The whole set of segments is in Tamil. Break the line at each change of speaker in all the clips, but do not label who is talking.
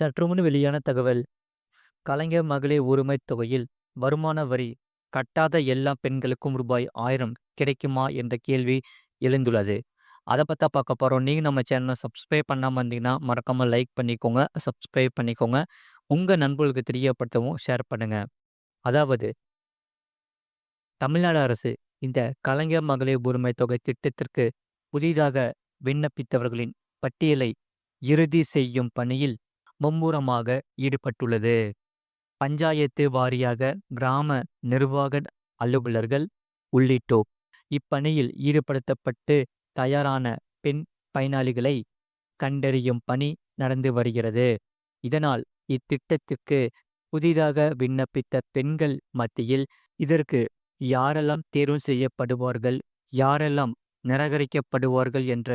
சற்று முன் வெளியான தகவல். கலைஞர் மகளிர் உரிமைத் தொகையில் வருமான வரி கட்டாத எல்லா பெண்களுக்கும் ரூபாய் ஆயிரம் கிடைக்குமா என்ற கேள்வி எழுந்துள்ளது. அதை பற்றி பார்க்க போகிறோம் நீங்கள் நம்ம சேனலை சப்ஸ்கிரைப் பண்ணாமல் இருந்தீங்கன்னா மறக்காமல் லைக் பண்ணிக்கோங்க சப்ஸ்கிரைப் பண்ணிக்கோங்க. உங்கள் நண்பர்களுக்கு தெரியப்படுத்தவும் ஷேர் பண்ணுங்கள் அதாவது தமிழ்நாடு அரசு இந்த கலைஞர் மகளிர் உரிமை தொகை திட்டத்திற்கு புதிதாக விண்ணப்பித்தவர்களின் பட்டியலை இறுதி செய்யும் பணியில் மும்முரமாக ஈடுபட்டுள்ளது. பஞ்சாயத்து வாரியாக கிராம நிர்வாக அலுவலர்கள் உள்ளிட்டோர் இப்பணியில் ஈடுபடுத்தப்பட்டு தயாரான பெண் பயனாளிகளை கண்டறியும் பணி நடந்து வருகிறது. இதனால் இத்திட்டத்திற்கு புதிதாக விண்ணப்பித்த பெண்கள் மத்தியில் இதற்கு யாரெல்லாம் தேர்வு செய்யப்படுவார்கள் யாரெல்லாம் நிராகரிக்கப்படுவார்கள் என்ற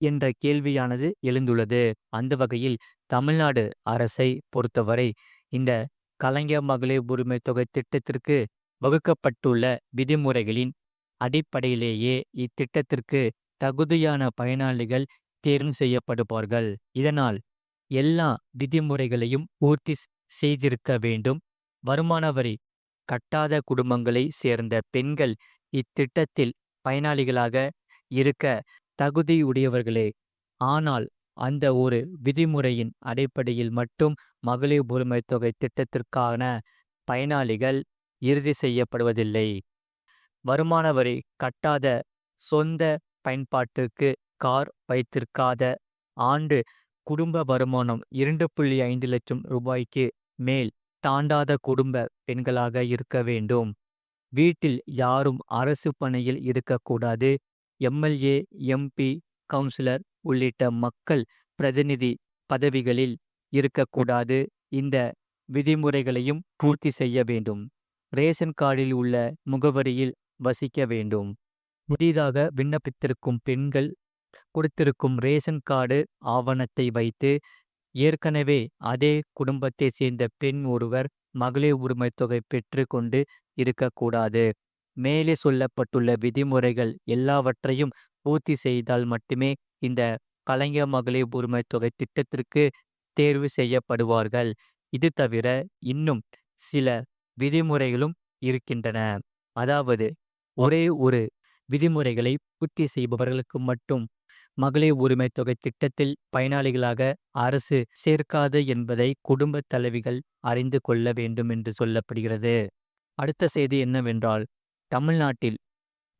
என்ற கேள்வியானது எழுந்துள்ளது. அந்த வகையில் தமிழ்நாடு அரசை பொறுத்தவரை இந்த கலைஞர் மகளிர் உரிமை தொகை திட்டத்திற்கு வகுக்கப்பட்டுள்ள விதிமுறைகளின் அடிப்படையிலேயே இத்திட்டத்திற்கு தகுதியான பயனாளிகள் தேர்வு செய்யப்படுவார்கள். இதனால் எல்லா விதிமுறைகளையும் பூர்த்தி செய்திருக்க வேண்டும். வருமான வரி கட்டாத குடும்பங்களை சேர்ந்த பெண்கள் இத்திட்டத்தில் பயனாளிகளாக இருக்க தகுதியுடையவர்களே. ஆனால் அந்த ஒரு விதிமுறையின் அடிப்படையில் மட்டும் மகளிர் உரிமை தொகை திட்டத்திற்கான பயனாளிகள் இறுதி செய்யப்படுவதில்லை. வருமான வரி கட்டாத சொந்த பயன்பாட்டிற்கு கார் வைத்திருக்காத ஆண்டு குடும்ப வருமானம் இரண்டு புள்ளி ஐந்து லட்சம் ரூபாய்க்கு மேல் தாண்டாத குடும்ப பெண்களாக இருக்க வேண்டும். வீட்டில் யாரும் அரசு பணியில் இருக்கக்கூடாது. எம்எல்ஏ எம்பி கவுன்சிலர் உள்ளிட்ட மக்கள் பிரதிநிதி பதவிகளில் இருக்கக்கூடாது. இந்த விதிமுறைகளையும் பூர்த்தி செய்ய வேண்டும். ரேஷன் கார்டில் உள்ள முகவரியில் வசிக்க வேண்டும். புதிதாக விண்ணப்பித்திருக்கும் பெண்கள் கொடுத்திருக்கும் ரேஷன் கார்டு ஆவணத்தை வைத்து ஏற்கனவே அதே குடும்பத்தை சேர்ந்த பெண் ஒருவர் மகளிர் உரிமைத் தொகை பெற்று கொண்டு இருக்கக்கூடாது. மேலே சொல்லப்பட்டுள்ள விதிமுறைகள் எல்லாவற்றையும் பூர்த்தி செய்தால் மட்டுமே இந்த கலைஞர் மகளிர் உரிமை தொகை திட்டத்திற்கு தேர்வு செய்யப்படுவார்கள். இது தவிர இன்னும் சில விதிமுறைகளும் இருக்கின்றன. அதாவது ஒரே ஒரு விதிமுறைகளை பூர்த்தி செய்பவர்களுக்கு மட்டும் மகளிர் உரிமை தொகை திட்டத்தில் பயனாளிகளாக அரசு சேர்க்காது என்பதை குடும்ப தலைவிகள் அறிந்து கொள்ள வேண்டும் என்று சொல்லப்படுகிறது. அடுத்த செய்தி என்னவென்றால் தமிழ்நாட்டில்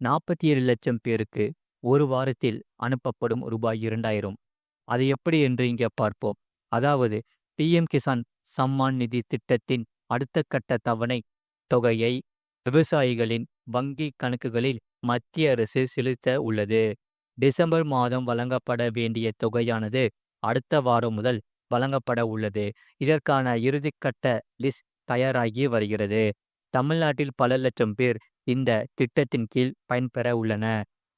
நாற்பத்தி ஏழு லட்சம் பேருக்கு ஒரு வாரத்தில் அனுப்பப்படும் ரூபாய் இரண்டாயிரம். அது எப்படி என்று இங்கே பார்ப்போம். அதாவது பிஎம் கிசான் சம்மான் நிதி திட்டத்தின் அடுத்த கட்ட தவணை தொகையை விவசாயிகளின் வங்கி கணக்குகளில் மத்திய அரசு செலுத்த உள்ளது. டிசம்பர் மாதம் வழங்கப்பட வேண்டிய தொகையானது அடுத்த வாரம் முதல் வழங்கப்பட உள்ளது. இதற்கான இறுதிக்கட்ட லிஸ்ட் தயாராகி வருகிறது. தமிழ்நாட்டில் பல லட்சம் பேர் இந்த திட்டத்தின் கீழ் பயன்பெற உள்ளன.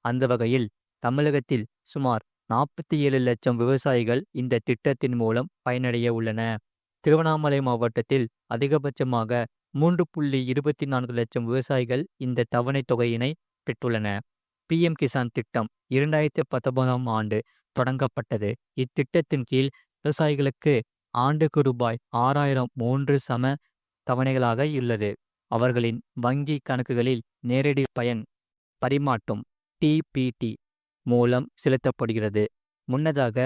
அந்த வகையில் தமிழகத்தில் சுமார் நாற்பத்தி ஏழு லட்சம் விவசாயிகள் இந்த திட்டத்தின் மூலம் பயனடைய உள்ளன. திருவண்ணாமலை மாவட்டத்தில் அதிகபட்சமாக மூன்று புள்ளி இருபத்தி நான்கு லட்சம் விவசாயிகள் இந்த தவணை தொகையினை பெற்றுள்ளன. பிஎம் கிசான் திட்டம் இரண்டாயிரத்தி பத்தொன்பதாம் ஆண்டு தொடங்கப்பட்டது. இத்திட்டத்தின் கீழ் விவசாயிகளுக்கு ஆண்டுக்கு ரூபாய் ஆறாயிரம் மூன்று சம தவணைகளாக உள்ளது. அவர்களின் வங்கி கணக்குகளில் நேரடி பயன் பரிமாற்றம் டிபிடி மூலம் செலுத்தப்படுகிறது. முன்னதாக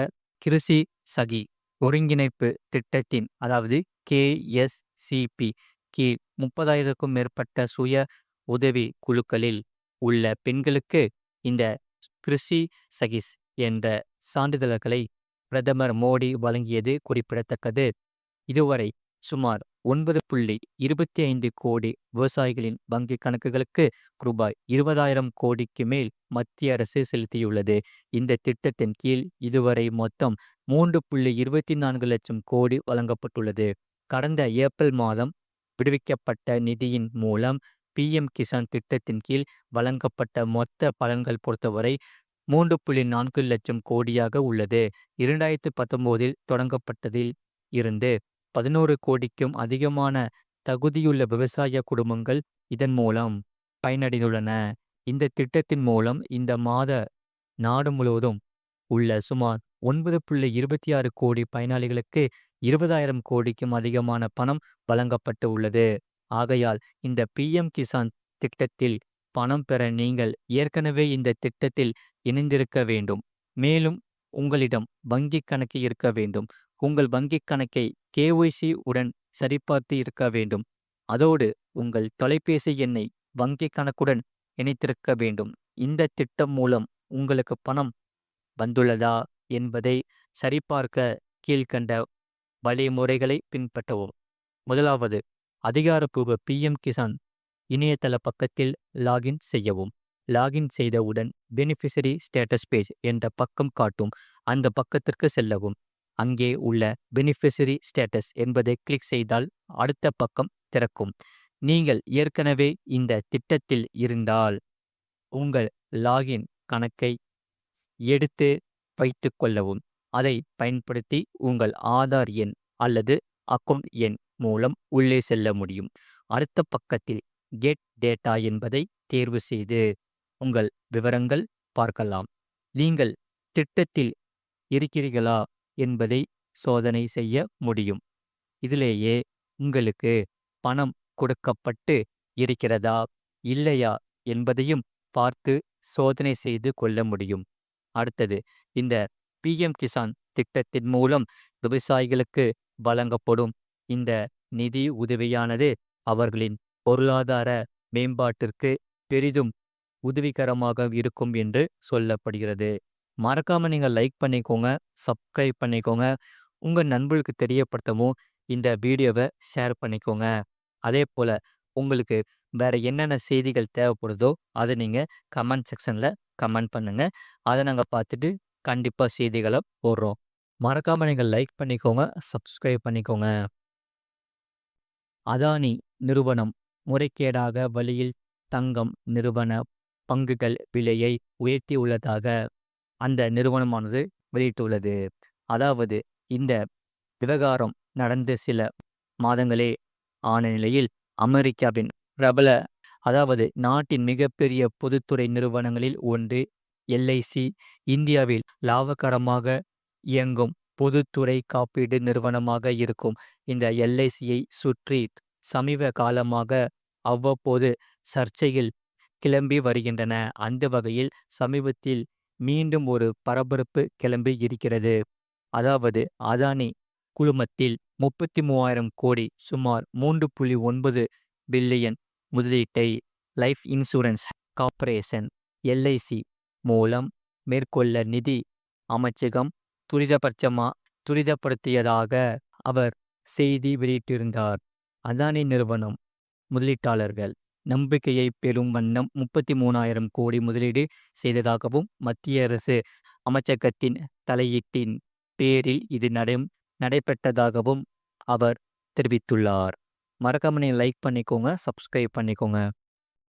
கிருஷி சகி ஒருங்கிணைப்பு திட்டத்தின் அதாவது கேஎஸ்சிபி கீழ் முப்பதாயிரத்துக்கும் மேற்பட்ட சுய உதவி குழுக்களில் உள்ள பெண்களுக்கு இந்த கிருஷி சகிஸ் என்ற சான்றிதழ்களை பிரதமர் மோடி வழங்கியது குறிப்பிடத்தக்கது. இதுவரை சுமார் ஒன்பது புள்ளி இருபத்தி ஐந்து கோடி விவசாயிகளின் வங்கி கணக்குகளுக்கு ரூபாய் இருபதாயிரம் கோடிக்கு மேல் மத்திய அரசு செலுத்தியுள்ளது. இந்த திட்டத்தின் கீழ் இதுவரை மொத்தம் மூன்று புள்ளி இருபத்தி நான்கு லட்சம் கோடி வழங்கப்பட்டுள்ளது. கடந்த ஏப்ரல் மாதம் விடுவிக்கப்பட்ட நிதியின் மூலம் பிஎம் கிசான் திட்டத்தின் கீழ் வழங்கப்பட்ட மொத்த பலன்கள் பொறுத்தவரை மூன்று புள்ளி நான்கு லட்சம் கோடியாக உள்ளது. இரண்டாயிரத்து பத்தொம்போதில் தொடங்கப்பட்டதில் இருந்து பதினோரு கோடிக்கும் அதிகமான தகுதியுள்ள விவசாய குடும்பங்கள் இதன் மூலம் பயனடைந்துள்ளன இந்த திட்டத்தின் மூலம் இந்த மாத நாடு முழுவதும் உள்ள சுமார் 9.26 கோடி பயனாளிகளுக்கு 20,000 கோடிக்கும் அதிகமான பணம் வழங்கப்பட்டு உள்ளது. ஆகையால் இந்த பிஎம் கிசான் திட்டத்தில் பணம் பெற நீங்கள் ஏற்கனவே இந்த திட்டத்தில் இணைந்திருக்க வேண்டும். மேலும் உங்களிடம் வங்கிக் கணக்கு இருக்க வேண்டும். உங்கள் வங்கிக் கணக்கை கேஒய்சி உடன் சரிபார்த்து இருக்க வேண்டும். அதோடு உங்கள் தொலைபேசி எண்ணை வங்கிக் கணக்குடன் இணைத்திருக்க வேண்டும். இந்த திட்டம் மூலம் உங்களுக்கு பணம் வந்துள்ளதா என்பதை சரிபார்க்க கீழ்கண்ட வழிமுறைகளை பின்பற்றவும். முதலாவது அதிகாரப்பூர்வ பிஎம் கிசான் இணையதள பக்கத்தில் லாகின் செய்யவும். லாகின் செய்தவுடன் பெனிஃபிஷரி ஸ்டேட்டஸ் பேஜ் என்ற பக்கம் காட்டும். அந்த பக்கத்திற்கு செல்லவும். அங்கே உள்ள பெனிஃபிஷரி ஸ்டேட்டஸ் என்பதை கிளிக் செய்தால் அடுத்த பக்கம் திறக்கும். நீங்கள் ஏற்கனவே இந்த திட்டத்தில் இருந்தால் உங்கள் லாகின் கணக்கை எடுத்து வைத்து கொள்ளவும். அதை பயன்படுத்தி உங்கள் ஆதார் எண் அல்லது அக்கவுண்ட் எண் மூலம் உள்ளே செல்ல முடியும். அடுத்த பக்கத்தில் கெட் டேட்டா என்பதை தேர்வு செய்து உங்கள் விவரங்கள் பார்க்கலாம். நீங்கள் திட்டத்தில் இருக்கிறீர்களா என்பதை சோதனை செய்ய முடியும். இதிலேயே உங்களுக்கு பணம் கொடுக்கப்பட்டு இருக்கிறதா இல்லையா என்பதையும் பார்த்து சோதனை செய்து கொள்ள முடியும். அடுத்தது இந்த பிஎம் கிசான் திட்டத்தின் மூலம் விவசாயிகளுக்கு வழங்கப்படும் இந்த நிதி உதவியானது அவர்களின் பொருளாதார மேம்பாட்டிற்கு பெரிதும் உதவிகரமாக இருக்கும் என்று சொல்லப்படுகிறது. மறக்காமல் நீங்கள் லைக் பண்ணிக்கோங்க, சப்ஸ்கிரைப் பண்ணிக்கோங்க. உங்கள் நண்பர்களுக்கு தெரியப்படுத்தவும் இந்த வீடியோவை ஷேர் பண்ணிக்கோங்க. அதே போல் உங்களுக்கு வேறு என்னென்ன செய்திகள் தேவைப்படுதோ அதை நீங்கள் கமெண்ட் செக்ஷனில் கமெண்ட் பண்ணுங்கள் அதை நாங்கள் பார்த்துட்டு கண்டிப்பாக செய்திகளை போடுறோம். மறக்காமல் நீங்கள் லைக் பண்ணிக்கோங்க, சப்ஸ்கிரைப் பண்ணிக்கோங்க. அதானி நிறுவனம் முறைகேடாக வழியில் தங்கம் நிறுவன பங்குகள் விலையை உயர்த்தியுள்ளதாக அந்த நிறுவனமானது வெளியிட்டுள்ளது. அதாவது இந்த விவகாரம் நடந்து சில மாதங்களே ஆன நிலையில் அமெரிக்காவின் பிரபல அதாவது நாட்டின் மிகப்பெரிய பொதுத்துறை நிறுவனங்களில் ஒன்று எல்ஐசி இந்தியாவில் லாபகரமாக இயங்கும் பொதுத்துறை காப்பீடு நிறுவனமாக இருக்கும் இந்த எல்ஐசியை சுற்றி சமீப காலமாக அவ்வப்போது சர்ச்சையில் கிளம்பி வருகின்றன. அந்த வகையில் சமீபத்தில் மீண்டும் ஒரு பரபரப்பு கிளம்பி இருக்கிறது. அதாவது அதானி குழுமத்தில் 33,000 கோடி சுமார் 3.9 பில்லியன் முதலீட்டை லைஃப் இன்சூரன்ஸ் கார்ப்பரேஷன் எல்ஐசி மூலம் மேற்கொள்ள நிதி அமைச்சகம் துரிதபட்சமா துரிதப்படுத்தியதாக அவர் செய்தி வெளியிட்டிருந்தார். அதானி நிறுவனம் முதலீட்டாளர்கள் நம்பிக்கையை பெறும் வண்ணம் 33,000 கோடி முதலீடு செய்ததாகவும் மத்திய அரசு அமைச்சகத்தின் தலையீட்டின் பேரில் இது நடை நடைபெற்றதாகவும் அவர் தெரிவித்துள்ளார். மறக்காம லைக் பண்ணிக்கோங்க, சப்ஸ்கிரைப் பண்ணிக்கோங்க.